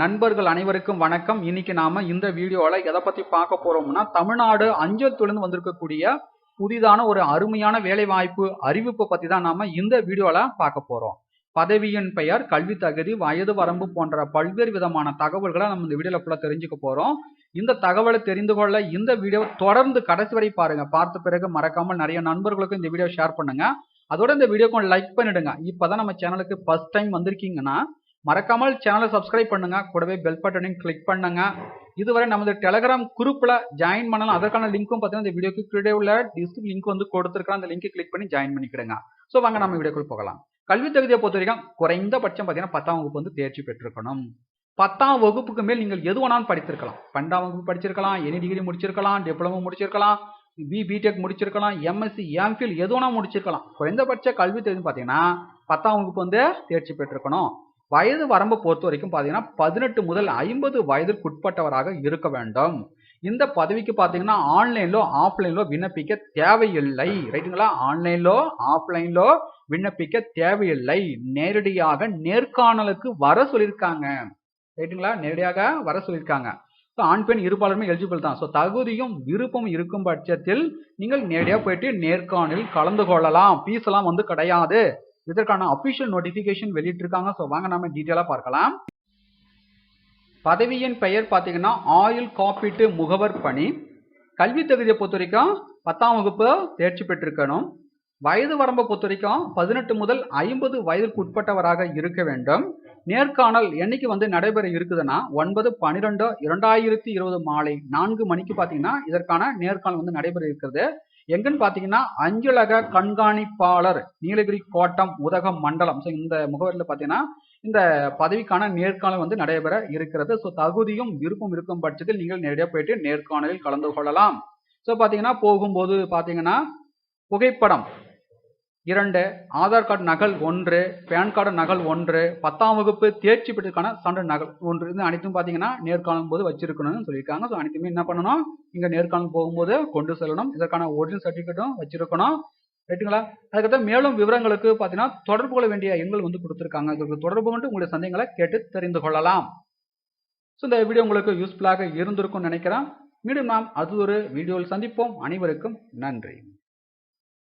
நண்பர்கள் அனைவருக்கும் வணக்கம். இன்னைக்கு நாம இந்த வீடியோல எதை பத்தி பார்க்க போறோம்னா தமிழ்நாடு அஞ்சல் வந்திருக்கக்கூடிய புதிதான ஒரு அருமையான வேலைவாய்ப்பு அறிவிப்பை பத்தி தான் நாம இந்த வீடியோல பார்க்க போறோம். பதவியின் பெயர் கல்வி தகுதி வயது வரம்பு போன்ற பல்வேறு விதமான தகவல்களை நம்ம இந்த வீடியோல ஃபுல்லா தெரிஞ்சுக்க போறோம். இந்த தகவலை தெரிந்து கொள்ள இந்த வீடியோ தொடர்ந்து கடைசி வரை பாருங்க. பார்த்த பிறகு மறக்காமல் நிறைய நண்பர்களுக்கும் இந்த வீடியோ ஷேர் பண்ணுங்க. அதோட இந்த வீடியோக்கு லைக் பண்ணிடுங்க. இப்பதான் நம்ம சேனலுக்கு ஃபர்ஸ்ட் டைம் வந்திருக்கீங்கன்னா மறக்காமல் சேனலை சப்ஸ்கிரைப் பண்ணுங்க. கூடவே பெல் பட்டனையும் கிளிக் பண்ணுங்க. இதுவரை நமது டெலகிராம் குரூப்பில் ஜாயின் பண்ணலாம். அதற்கான லிங்க்கும் பார்த்தீங்கன்னா இந்த வீடியோக்கு கீழே உள்ள டிஸ்கிரிப் லிங்க் வந்து கொடுத்துருக்கலாம் அந்த லிங்கை கிளிக் பண்ணி ஜாயின் பண்ணிக்கிடுங்க. ஸோ வாங்க நம்ம வீடியோக்குள் போகலாம். கல்வி தகுதியை பொறுத்த வரைக்கும் குறைந்தபட்சம் பார்த்தீங்கன்னா பத்தாம் வகுப்பு வந்து தேர்ச்சி பெற்றிருக்கணும். பத்தாம் வகுப்புக்கு மேல் நீங்கள் எது வேணாலும் படித்திருக்கலாம். பன்னெண்டாம் வகுப்பு படிச்சிருக்கலாம். எனி டிகிரி முடிச்சிருக்கலாம். டிப்ளமோ முடிச்சிருக்கலாம். பி பிடெக் முடிச்சிருக்கலாம். எம்எஸ்சி எம்ஃபில் எது வேணா முடிச்சிருக்கலாம். குறைந்தபட்ச கல்வி தகுதி பார்த்தீங்கன்னா பத்தாம் வகுப்பு வந்து தேர்ச்சி பெற்றிருக்கணும். வயது வரம்பை பொறுத்த வரைக்கும் பார்த்தீங்கன்னா பதினெட்டு முதல் ஐம்பது வயதிற்குட்பட்டவராக இருக்க வேண்டும். இந்த பதவிக்கு பார்த்தீங்கன்னா ஆன்லைன்லோ ஆஃப்லைன்லோ விண்ணப்பிக்க தேவையில்லை. ரைட்டுங்களா? ஆன்லைன்லோ ஆஃப்லைன்லோ விண்ணப்பிக்க தேவையில்லை. நேரடியாக நேர்காணலுக்கு வர சொல்லியிருக்காங்க. ரைட்டுங்களா? நேரடியாக வர சொல்லியிருக்காங்க. ஸோ ஆண் பெண் இருபாலருமே எலிஜிபிள் தான். ஸோ தகுதியும் விருப்பம் இருக்கும் பட்சத்தில் நீங்கள் நேரடியாக போயிட்டு நேர்காணலில் கலந்து கொள்ளலாம். ஃபீஸ் எல்லாம் வந்து கிடையாது. இதற்கான அபிஷியல் நோட்டிஃபிகேஷன் வெளியிட்டிருக்காங்க. ஸோ வாங்க நம்ம டீட்டெயிலாக பார்க்கலாம். பதவியின் பெயர் பார்த்தீங்கன்னா ஆயுள் காப்பீட்டு முகவர் பணி. கல்வி தகுதியை பொறுத்த வரைக்கும் பத்தாம் வகுப்பு தேர்ச்சி பெற்றிருக்கணும். வயது வரம்பை பொறுத்த வரைக்கும் பதினெட்டு முதல் ஐம்பது வயதிற்கு உட்பட்டவராக இருக்க வேண்டும். நேர்காணல் என்னைக்கு வந்து நடைபெற இருக்குதுன்னா ஒன்பது பன்னிரெண்டு இரண்டாயிரத்தி இருபது மாலை நான்கு மணிக்கு பார்த்தீங்கன்னா இதற்கான நேர்காணல் வந்து நடைபெற இருக்கிறது. எங்கன்னு பார்த்தீங்கன்னா அஞ்சலக கண்காணிப்பாளர் நீலகிரி கோட்டம் உதகம் மண்டலம். ஸோ இந்த முகவரியில் பார்த்தீங்கன்னா இந்த பதவிக்கான நேர்காணல் வந்து நடைபெற இருக்கிறது. ஸோ தகுதியும் விருப்பம் இருக்கும் பட்சத்தில் நீங்கள் நேரடியாக போயிட்டு நேர்காணலில் கலந்து கொள்ளலாம். ஸோ பார்த்தீங்கன்னா போகும்போது பார்த்தீங்கன்னா புகைப்படம். இரண்டு ஆதார் கார்டு நகல் ஒன்று பேன் கார்டு நகல் ஒன்று பத்தாம் வகுப்பு தேர்ச்சி பெற்றதுக்கான சான்று நகல் ஒன்று. இது அனைத்தும் பார்த்தீங்கன்னா நேர்காணல் போது வச்சிருக்கணும்னு சொல்லியிருக்காங்க. ஸோ அனைத்துமே என்ன பண்ணணும்? இங்கே நேர்காணல் போகும்போது கொண்டு செல்லணும். இதற்கான ஒரிஜினல் சர்டிஃபிகேட்டும் வச்சிருக்கணும். ரைட்டுங்களா அதுக்கப்புறம் மேலும் விவரங்களுக்கு பார்த்தீங்கன்னா தொடர்பு கொள்ள வேண்டிய எண்கள் வந்து கொடுத்துருக்காங்க. இதற்கு தொடர்பு கொண்டு உங்களுடைய சந்தேகங்களை கேட்டு தெரிந்து கொள்ளலாம். ஸோ இந்த வீடியோ உங்களுக்கு யூஸ்ஃபுல்லாக இருந்திருக்கும்னு நினைக்கிறேன். மீண்டும் நாம் அது ஒரு வீடியோவில் சந்திப்போம். அனைவருக்கும் நன்றி.